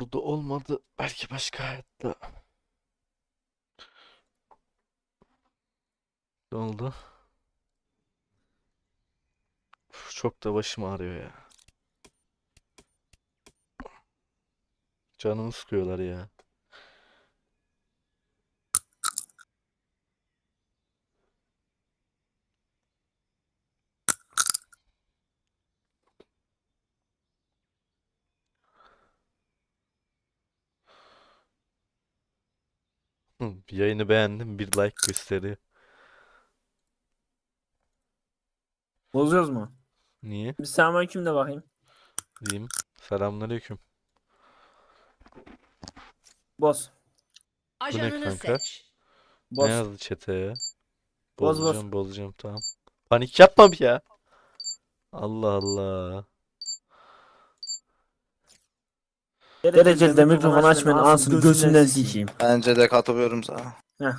burada olmadı. Belki başka hayatta. Ne oldu? Uf, çok da başım ağrıyor ya. Canımı sıkıyorlar ya. Yayını beğendim. Bir like gösteriyor. Bozuyoruz mu? Niye? Bir selamünaleyküm de bakayım. Diyeyim. Selamünaleyküm. Boz. Ajanını kanka? seç. Ne Boz. yazdı chat'e ya? Boz, boz. Bozacağım, bozacağım tamam. Panik yapma bir ya. Allah Allah. Dereceli de mikrofon açmayın ansını göğsünden sikeyim. Bence de katılıyorum sana. Heh.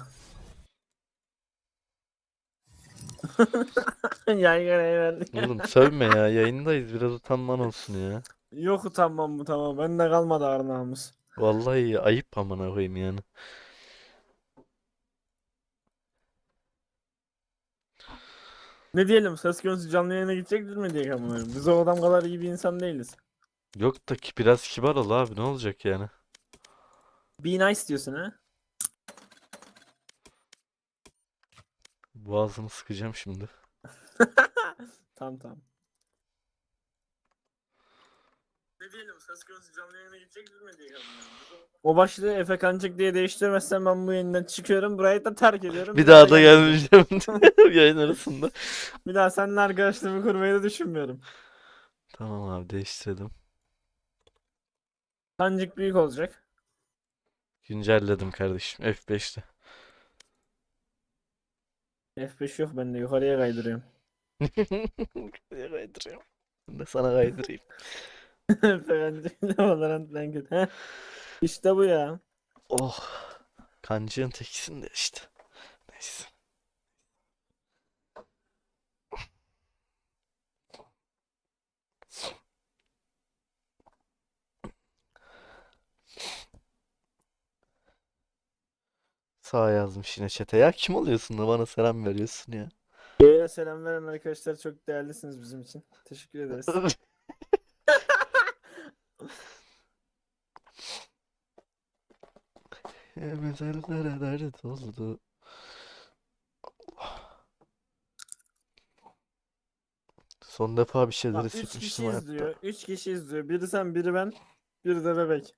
Yaygarayı verdik. Oğlum sövme ya. Yayındayız. Biraz utanman olsun ya. Yok utanmam bu tamam. Bende kalmadı arnağımız. Vallahi ayıp amına koyayım yani. Ne diyelim söz konusu canlı yayına gidecektir mi diye amına Biz o adam kadar iyi bir insan değiliz. Yok da ki biraz kibar ol abi. Ne olacak yani? Be nice diyorsun ha? Boğazını sıkacağım şimdi. Tamam tamam. Ne diyelim söz konusu canlı yayına gidecektir mi diye O başlığı Efe Kancık diye değiştirmezsem ben bu yayından çıkıyorum. Burayı da terk ediyorum. Bir daha da gelmeyeceğim. gelmeyeceğim yayın arasında. Bir daha seninle arkadaşlığımı kurmayı da düşünmüyorum. Tamam abi değiştirdim. Kancık büyük olacak. Güncelledim kardeşim. F5'te. F5 yok bende yukarıya kaydırıyorum. Nereye kaydırıyorum? Ben de sana kaydırayım. Efe Kancık ne Valorant Ranked. Heh. İşte bu ya. Oh. Kancığın tekisinde işte. Neyse. Sağ yazmış yine chat'e. Ya kim oluyorsun da bana selam veriyorsun ya? Yayına selam veren arkadaşlar çok değerlisiniz bizim için. Teşekkür ederiz. Mezarlara dert oldu. Son defa bir şeyleri Bak 3 kişi sıkmıştım hayatta. izliyor. 3 kişi izliyor. Biri sen, biri ben, biri de bebek.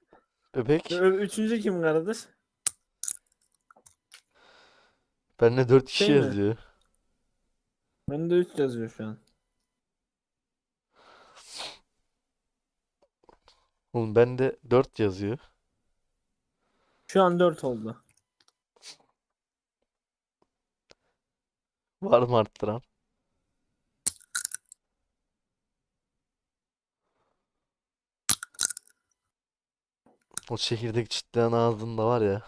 Bebek. Ö- Üçüncü kim kardeş? Benle 4 kişi Şey mi? yazıyor. Bende 3 yazıyor şu an. Oğlum bende 4 yazıyor. Şu an 4 oldu. Var mı arttıran? O çekirdek çitleyen ağzında var ya.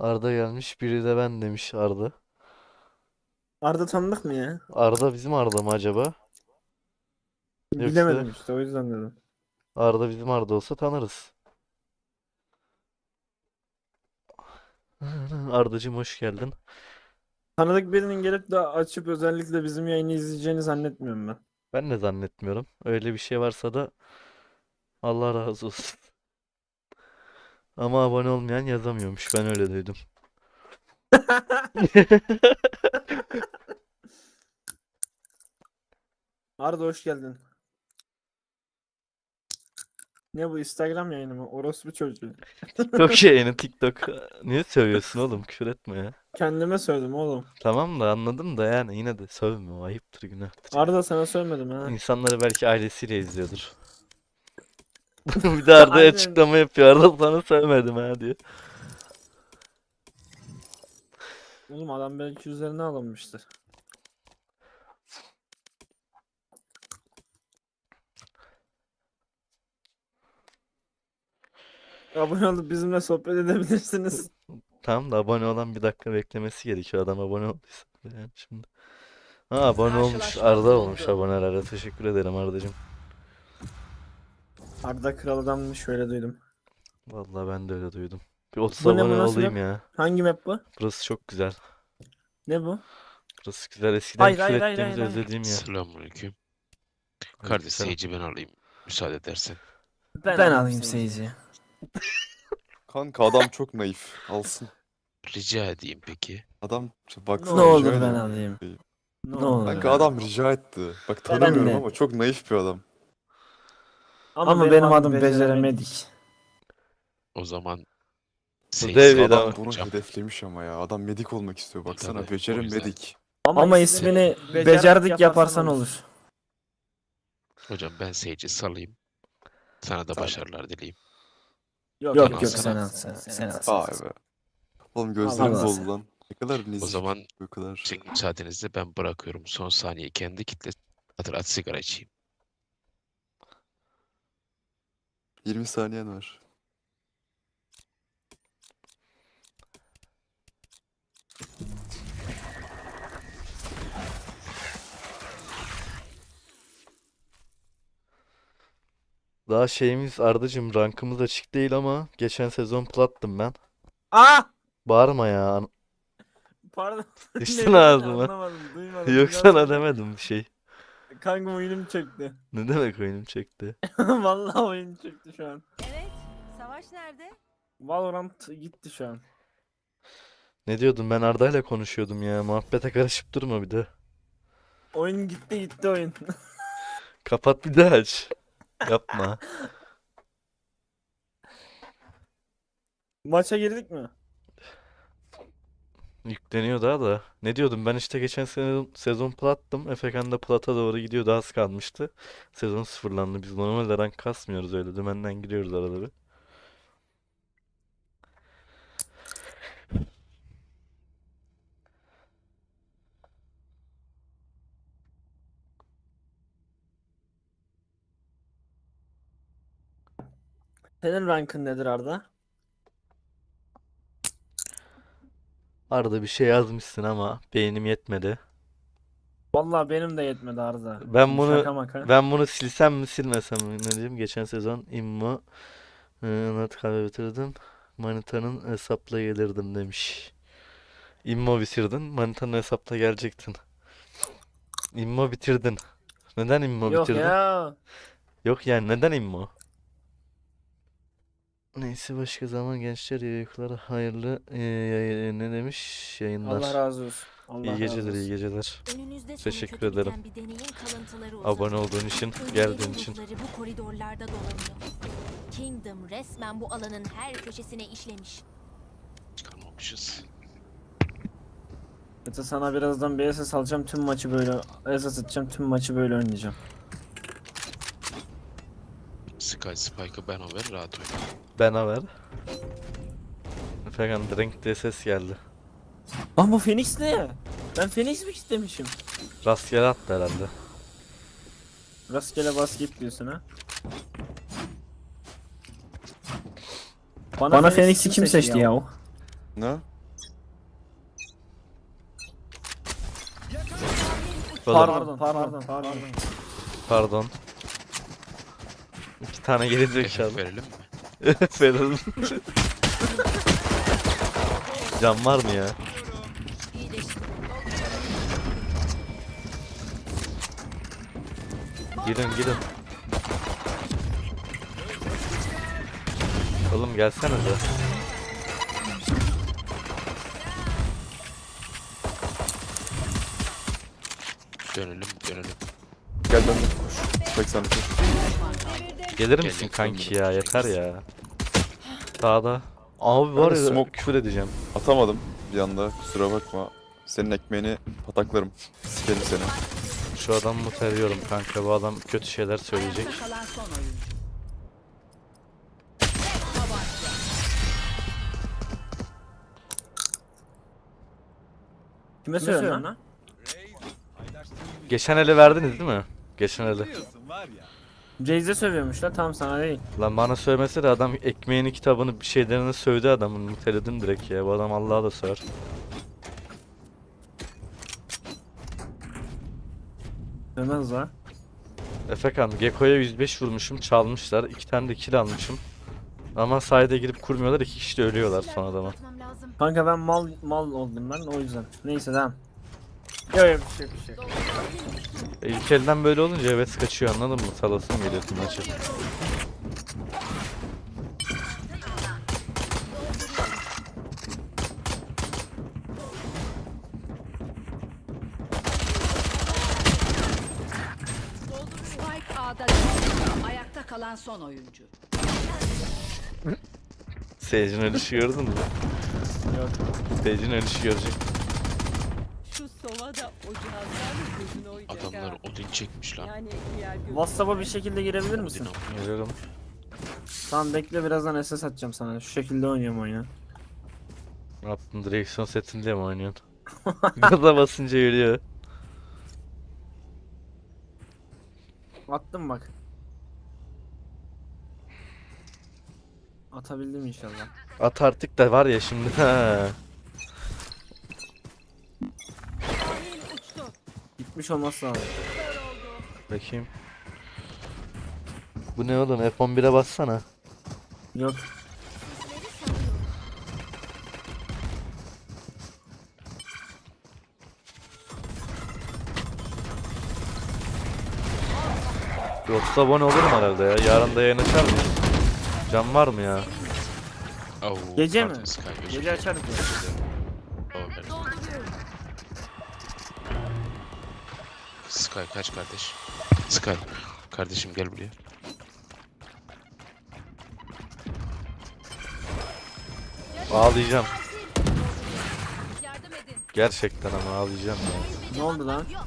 Arda gelmiş, biri de ben demiş Arda. Arda tanıdık mı ya? Arda bizim Arda mı acaba? Yoksa- Bilemedim işte o yüzden dedim. Arda bizim Arda olsa tanırız. Ardacığım hoş geldin. Tanıdık birinin gelip de açıp özellikle bizim yayını izleyeceğini zannetmiyorum ben. Ben de zannetmiyorum. Öyle bir şey varsa da Allah razı olsun. Ama abone olmayan yazamıyormuş. Ben öyle duydum. Arda hoş geldin. Ne bu Instagram yayını mı? Orospu çocuğu. TikTok yayını TikTok. Niye sövüyorsun oğlum? Küfür etme ya. Kendime söyledim oğlum. Tamam da anladım da yani yine de sövme. O ayıptır günahtır. Arda sana söylemedim ha. İnsanları belki ailesiyle izliyordur. Bir de Arda'ya Aynen. açıklama yapıyor. Arda sana sövmedim ha diyor. Oğlum adam belki üzerine alınmıştır. Abone olup bizimle sohbet edebilirsiniz. Tamam da abone olan bir dakika beklemesi gerekiyor. Adam abone olduysa. Yani şimdi. Ha abone olmuş. Arda olmuş abonelere. Teşekkür ederim Arda'cığım. Arda Kral adammış şöyle duydum. Vallahi ben de öyle duydum. Bir 30 Bu ne, olayım ya. Hangi map bu? Burası çok güzel. Ne bu? Burası güzel. Eskiden Hayır, küfür hayır, hayır, ettiğimiz, hayır, hayır. özlediğim yer. Selamünaleyküm. Kardeş Aleykümselam. seyirci ben alayım. Müsaade edersen. Ben, alayım seyirci. Kanka adam çok naif. Alsın. Rica edeyim peki. Adam Ne baksana olur ben alayım. İyi. Ne olur. Kanka adam rica etti. Bak Ben tanımıyorum ama çok naif bir adam. Ama, benim, adım beceremedik. O zaman Bu Adam ama. bunu hedeflemiş ama ya. Adam medik olmak istiyor. Baksana Tabii, o becerim yüzden. medik. Ama, ismini becerdik yaparsan olur. Hocam ben seyirci salayım. Sana da Tamam. başarılar dileyim. Yok yok, yok sen sen al. al sen, sen al. Vay be. Oğlum gözlerim Allah. doldu lan. Ne kadar nezih. O zaman Bu kadar. müsaadenizle ben bırakıyorum. Son saniye kendi kitle hatır at sigara içeyim. 20 saniyen var. Daha şeyimiz Ardacım rankımız açık değil ama geçen sezon plattım ben. Aa! Bağırma ya. Pardon. Düştün Ne ağzıma. Anlamadım, duymadım. Yok Biraz- sana demedim bir şey. Kanka oyunum çöktü. Ne demek oyunum çekti? Vallahi oyun çöktü şu an. Evet. Savaş nerede? Valorant gitti şu an. Ne diyordum ben Arda'yla konuşuyordum ya. Muhabbete karışıp durma bir de. Oyun gitti gitti oyun. Kapat bir daha aç. Yapma. Maça girdik mi? Yükleniyor daha da. Ne diyordum ben işte geçen sezon, sezon plattım. Efekan da plata doğru gidiyordu az kalmıştı. Sezon sıfırlandı. Biz normalde rank kasmıyoruz öyle. Dümenden giriyoruz arada bir. Senin rankın nedir Arda? Arada bir şey yazmışsın ama beğenim yetmedi. Vallahi benim de yetmedi Arda. Ben bunu- şaka maka. Ben bunu silsem mi silmesem mi ne diyeyim? Geçen sezon immo e, not kahve bitirdim. Manitanın hesapla gelirdim demiş. İmmo bitirdin. Manitanın hesapla gelecektin. İmmo bitirdin. Neden immo Yok bitirdin? ya. Yok yani neden immo? Neyse başka zaman gençler iyi uykular hayırlı e, yayın- ne demiş yayınlar. Allah razı olsun. Allah İyi razı geceler iyi geceler. Önünüzde Teşekkür ederim. Abone olduğun için, geldiğin için. bu koridorlarda dolanıyor. Kingdom resmen bu alanın her köşesine işlemiş. Çıkarmamışız. Mete sana birazdan bir SS alacağım tüm maçı böyle SS atacağım tüm maçı böyle oynayacağım. Sky Spike'ı ben over rahat oyna. Ben haber. Efendim drink diye ses geldi. Ama Phoenix ne? Ben Phoenix mi istemişim? Rastgele attı herhalde. Rastgele basket diyorsun ha. Bana, Phoenix'i kim seçti ya? Ne? Pardon. Pardon, pardon, pardon. Pardon. İki tane zekalı. FF verelim mi? Verelim. Can var mı ya? Girin girin. Oğlum gelsene de. Dönelim dönelim. Gel ben de koş. 80 koş. Gelir Gel, misin kanki ya? Yeter ya. Sağda. Abi var ya smoke- küfür edeceğim. Atamadım bir anda. Kusura bakma. Senin ekmeğini pataklarım. Sikerim seni. Şu adamı muteriyorum kanka. Bu adam kötü şeyler söyleyecek. Kime söylüyorsun lan? Geçen ele verdiniz değil mi? Geçen ele. Jayze sövüyormuş la tam sana değil. Lan bana söylemese de adam ekmeğini kitabını bir şeylerini sövdü adamın muteledim direkt ya. Bu adam Allah'a da söver. Sövmez la. Efekan, Gekko'ya 105 vurmuşum, çalmışlar. İki tane de kill almışım. Ama sayede girip kurmuyorlar, iki kişi de ölüyorlar son adama. Bakmam lazım. Kanka ben mal mal oldum ben o yüzden. Neyse devam. Yok yok bir şey bir şey. E, İlk elden böyle olunca evet kaçıyor anladın mı? Salasın geliyorsun maçı. Spike A'da düştü. Ayakta kalan son oyuncu. Sage'in ölüşü gördün mü? Yok. Sage'in ölüşü görecek. Şu sova da o cihazlarla gözüne oyacak Adamlar ha. Odin çekmiş lan. Yani diğer gözüne WhatsApp'a bir şekilde girebilir misin? Geliyorum. Tamam bekle birazdan SS atacağım sana. Şu şekilde oynuyorum oyunu. Ne yaptın? Direksiyon setinde mi oynuyorsun? Gaza basınca yürüyor. Attım bak. Atabildim inşallah. At artık da var ya şimdi. Ha. Gitmiş olması lazım. Bakayım. Bu ne oğlum? F11'e bassana. Yok. Yoksa abone olurum herhalde ya. Yarın da yayın açar mıyız? Can var mı ya? Oh, Gece mi? Gece açarız ya. Sky kaç kardeş? Sky. Kardeşim gel buraya. Ağlayacağım. Yardım edin. Gerçekten ama ağlayacağım ya. Ne oldu lan? Yok.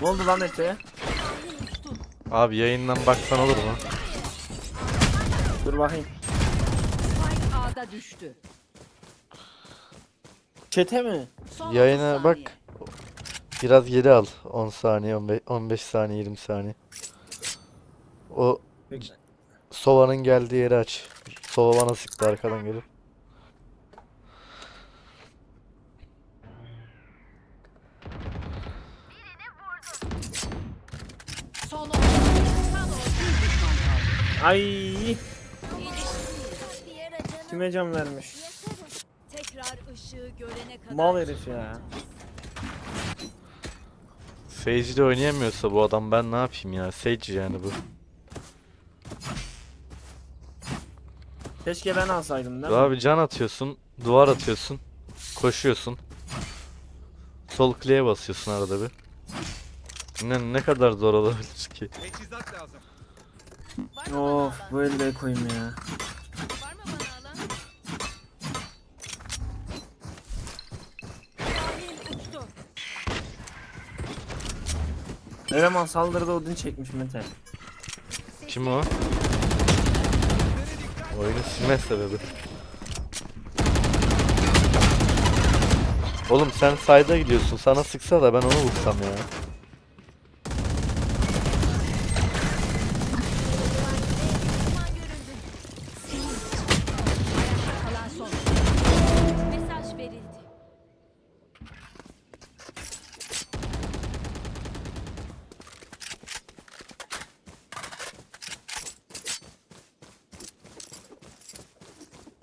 Ne oldu lan Efe? Abi yayından baksan olur mu? Dur bakayım. Spike A'da düştü. Çete mi? Son 30 Yayına bak. saniye. Biraz geri al. 10 saniye, 15, 15 saniye, 20 saniye. O Sova'nın geldiği yeri aç. Sova bana sıktı arkadan gelip. Son bir düşman kaldı. Ay. Kime can vermiş? Yeter. Tekrar ışığı görene kadar. Mal herif ya. Sage de oynayamıyorsa bu adam ben ne yapayım ya? Sage yani bu. Keşke ben alsaydım değil mi? Abi can atıyorsun, duvar atıyorsun, koşuyorsun. Sol kliğe basıyorsun arada bir. Ne, ne kadar zor olabilir ki? Of bu elde koyayım ya. Var mı bana alan? Şahin uçtu. Eleman saldırıda odun çekmiş Mete. Kim o? Oyunu silme sebebi. Oğlum sen sayda gidiyorsun. Sana sıksa da ben onu vursam ya.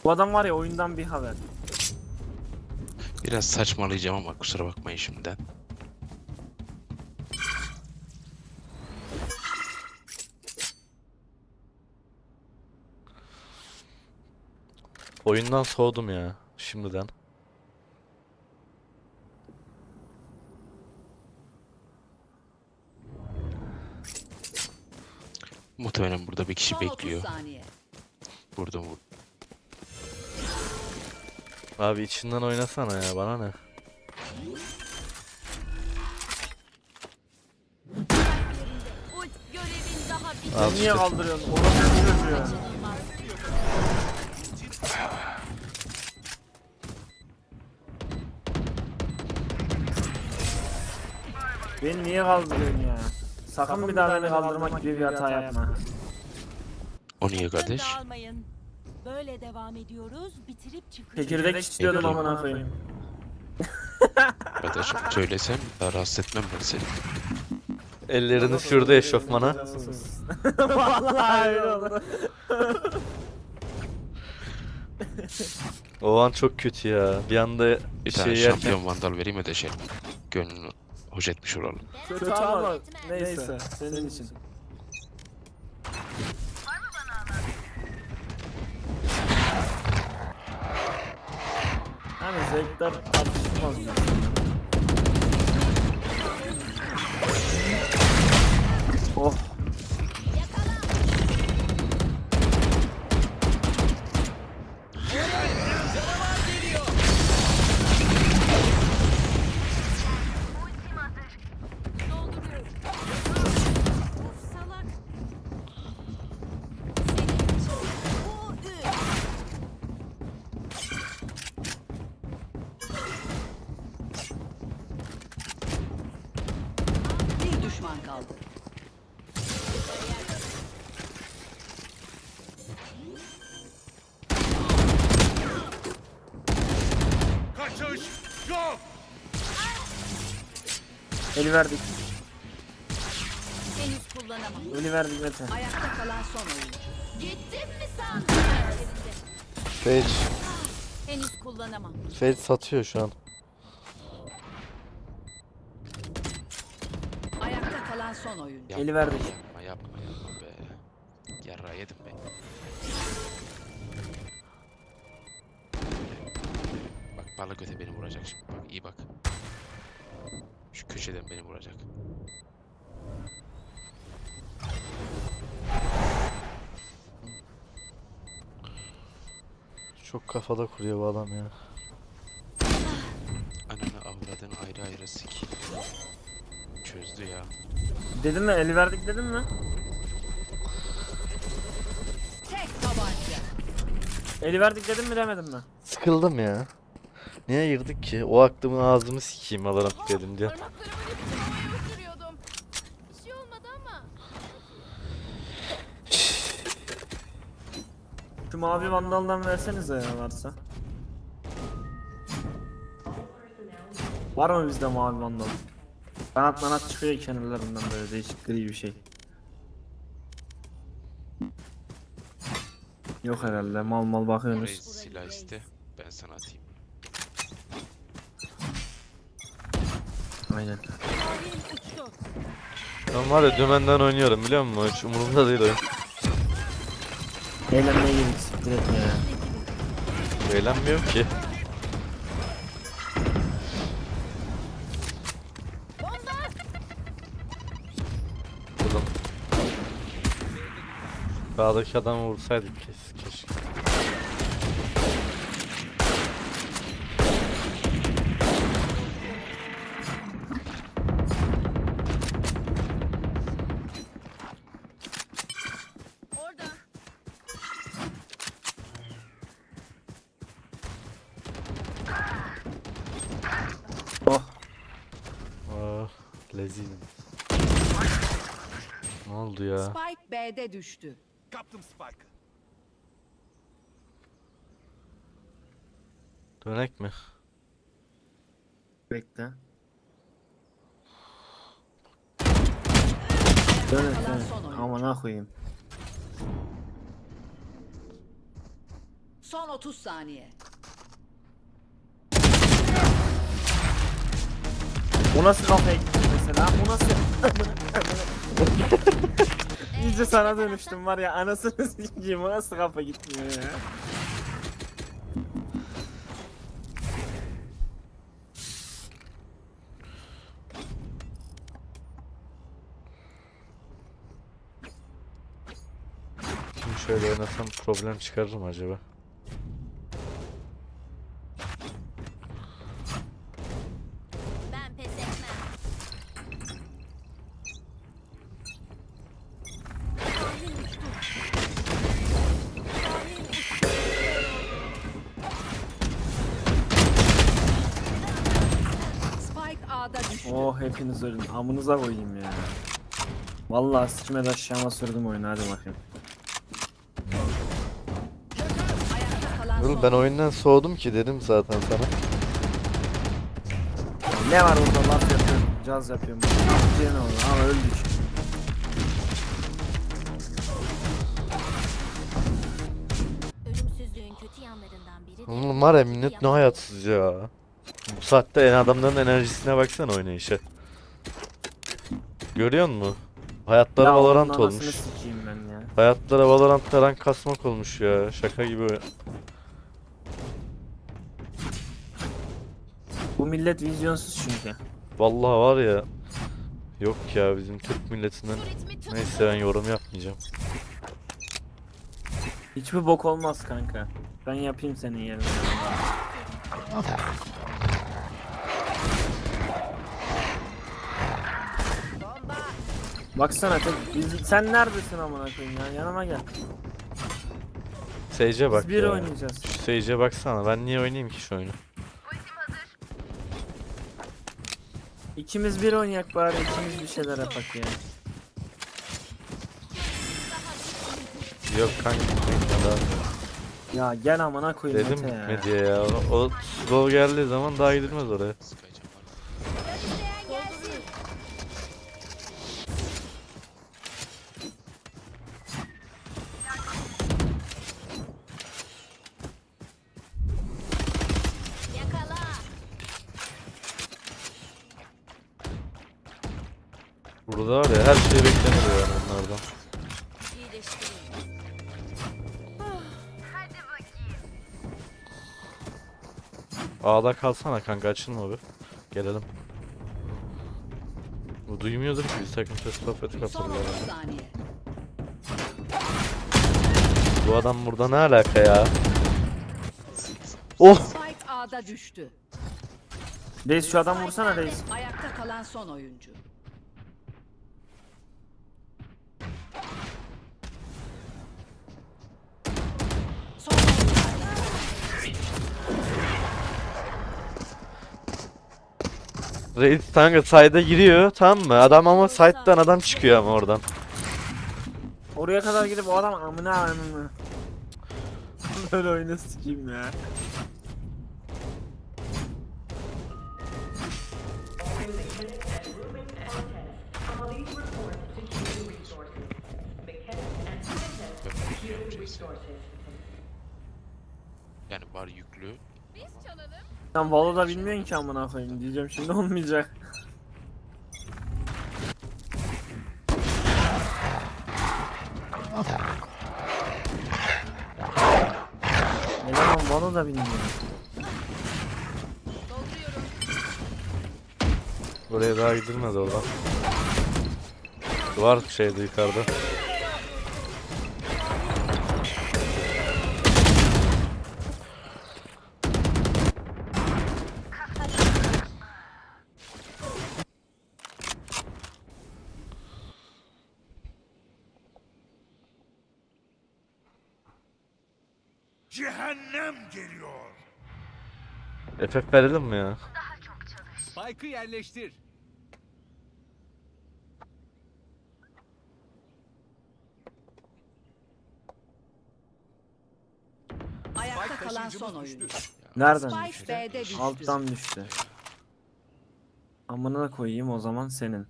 Bu adam var ya oyundan bir haber. Biraz saçmalayacağım ama kusura bakmayın şimdiden. Oyundan soğudum ya. Şimdiden. Muhtemelen burada bir kişi Son 30 bekliyor. saniye. Vurdum vurdum. Abi içinden oynasana ya bana ne? Al Niye işte. kaldırıyorsun? Beni niye kaldırıyorsun ya? Sakın bir daha beni kaldırmak gibi bir hata yapma. O niye kardeş? Dağılmayın. Böyle devam ediyoruz. Bitirip çıkıyoruz. Çekirdek istiyordum Bekliyorum. amına koyayım. Kardeşim söylesem daha rahatsız etmem ben seni. Ellerini sürdü eşofmana. Vallahi öyle oldu. O an çok kötü ya. Bir anda Bir şey tane yerken şampiyon vandal vereyim ödeşelim. Gönlünü hoş etmiş olalım. Kötü ama neyse senin için. Yani zevkler tartışılmaz mı? Oh. Eli verdik. Henüz kullanamam. Eli verdik Mete. Ayakta kalan son oyuncu. Gittim mi sandın? Sage, Henüz kullanamam. Sage satıyor şu an. Ayakta kalan son oyuncu. Eli verdik. Yapma yapma yapma be. Yarra yedim ben. Bak balık öte beni vuracak şimdi. Bak iyi bak. Köşeden beni vuracak. Çok kafada kuruyor bu adam ya. Ananı avradın ayrı ayrı sik. Çözdü ya. Dedim mi? Eli verdik dedim mi? Tek tabanca. Eli verdik dedim mi demedim mi? Sıkıldım ya. Niye girdik ki? O aklımın ağzımı sikeyim alarak dedim diye. Şey olmadı ama. Şu mavi vandaldan versenize ya varsa. Var mı bizde mavi vandal? Kanat manat çıkıyor kenarlarından böyle değişik gri bir şey. Yok herhalde mal mal bakıyorsunuz. silah iste. Ben sana atayım. Aynen. Ben var ya dümenden oynuyorum biliyor musun? Hiç umurumda değil oyun. Eğlenmeye girdik siktir etme ya. Eğlenmiyorum ki. Vurdum. Dağdaki adamı vursaydık kes, Ne oldu ya? Spike B'de düştü. Dönek mi? Bekle. Dön et dön. son oyuncu. Aman ha koyayım. Son 30 saniye. O nasıl gitti mesela? Bu nasıl? İyice sana dönüştüm var ya anasını sikeyim o nasıl kafa gitmiyor ya. Şimdi şöyle oynasam problem çıkarır mı acaba? Ölün. Amınıza koyayım ya. Vallahi sikime de aşağıma sürdüm oyunu hadi bakayım. Oğlum ben oyundan soğudum ki dedim zaten sana. Ne var orada laf yapıyorum. Caz yapıyorum. Diye ne oldu ama öldük. Ölümsüzlüğün kötü yanlarından biri de Oğlum var ya millet ne hayatsız ya. Bu saatte en adamların enerjisine baksana oynayışa. Görüyor musun? Hayatları Ya Valorant anasını olmuş. sikeyim ben ya. Hayatları Valorant'ta rank kasmak olmuş ya. Şaka gibi. Bu millet vizyonsuz çünkü. Vallahi var ya. Yok ya bizim Türk milletinden. Neyse ben yorum yapmayacağım. Hiçbir bok olmaz kanka. Ben yapayım senin yerine. Baksana biz, sen neredesin amına koyayım ya yanıma gel. Sage'e bak Biz bir ya. oynayacağız. Şu Sage'e baksana. Ben niye oynayayım ki şu oyunu? İkimiz bir oynayak bari ikimiz bir şeyler yapak ya. Yok kanka daha. Ya gel amına koyayım Dedim Mete ya. gitme diye ya. O, o slow geldiği zaman daha gidilmez oraya. A'da kalsana kanka açılma bir. Gelelim. Bu duymuyordur ki biz takım ses sohbeti Son kapatırlar. 30 saniye. Bu adam burada ne alaka ya? Oh! Spike A'da düştü. Reis şu adam vursana reis. Ayakta kalan son oyuncu. Reis kanka side'a giriyor tamam mı? Adam ama side'dan adam çıkıyor ama oradan. Oraya kadar gidip o adam amına amına. Böyle oyunu sikeyim ya. Yani var yüklü. Sen Valo'da bilmiyorsun ki amına koyayım diyeceğim şimdi olmayacak. Eleman Valo'da bilmiyor. Buraya daha gidilmez oradan. Var şeyde yukarıda. FF verelim mi ya? Spike'ı yerleştir. Ayakta kalan son oyuncu. Nereden Spike düştü? B'de düştü. Alttan düştü. Amına koyayım o zaman senin.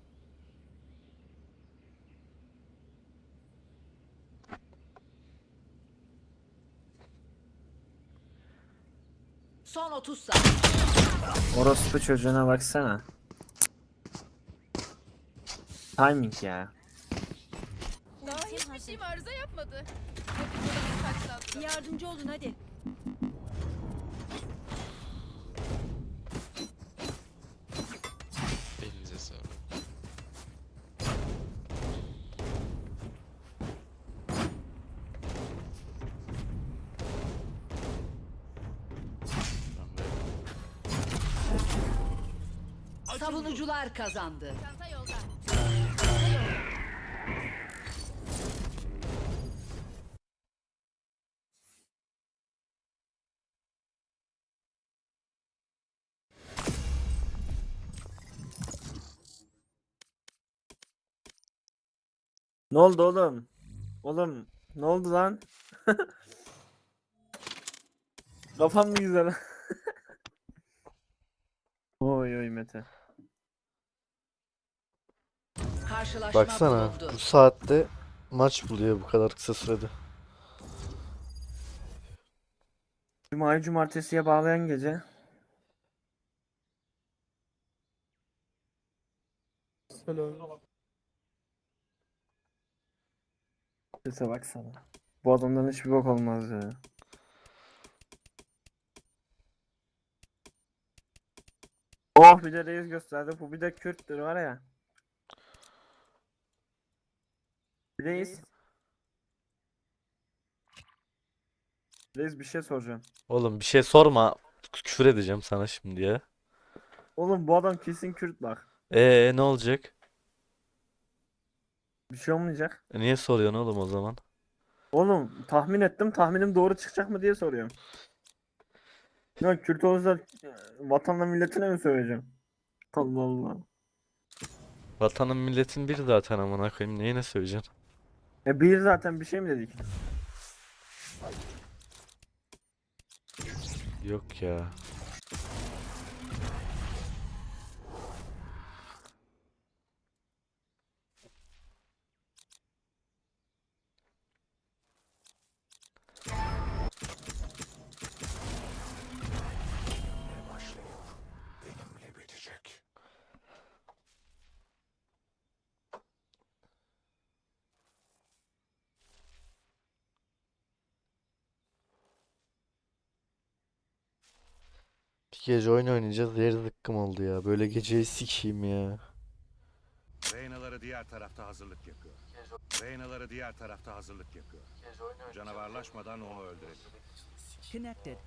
Son 30 saniye. Orospu çocuğuna baksana. Timing ya. Daha hiçbir şeyim arıza yapmadı. Yardımcı olun hadi. Savunucular kazandı. Çanta yolda. Ne oldu oğlum? Oğlum ne oldu lan? Kafam mı güzel? oy oy Mete. Karşılaşma Baksana bulundu. bu saatte maç buluyor bu kadar kısa sürede. Cuma'yı cumartesiye bağlayan gece. Sese baksana. Bu adamdan hiçbir bok olmaz ya. Oh bir de reis gösterdi. Bu bir de Kürttür var ya. Reis. Reis bir şey soracağım. Oğlum bir şey sorma. Küfür edeceğim sana şimdi ya. Oğlum bu adam kesin Kürt bak. Ee ne olacak? Bir şey olmayacak. E, niye soruyorsun oğlum o zaman? Oğlum tahmin ettim. Tahminim doğru çıkacak mı diye soruyorum. Ya Kürt olursa e, vatanla milletine mi söyleyeceğim? Allah Allah. Vatanın milletin biri zaten amına koyayım. Neyine söyleyeceksin? E bir zaten bir şey mi dedik? Yok ya. Gece oyun oynayacağız. Yer zıkkım oldu ya. Böyle geceyi sikeyim ya. Reynaları diğer tarafta hazırlık yapıyor. Reynaları diğer tarafta hazırlık yapıyor. Canavarlaşmadan onu öldürelim. Connected.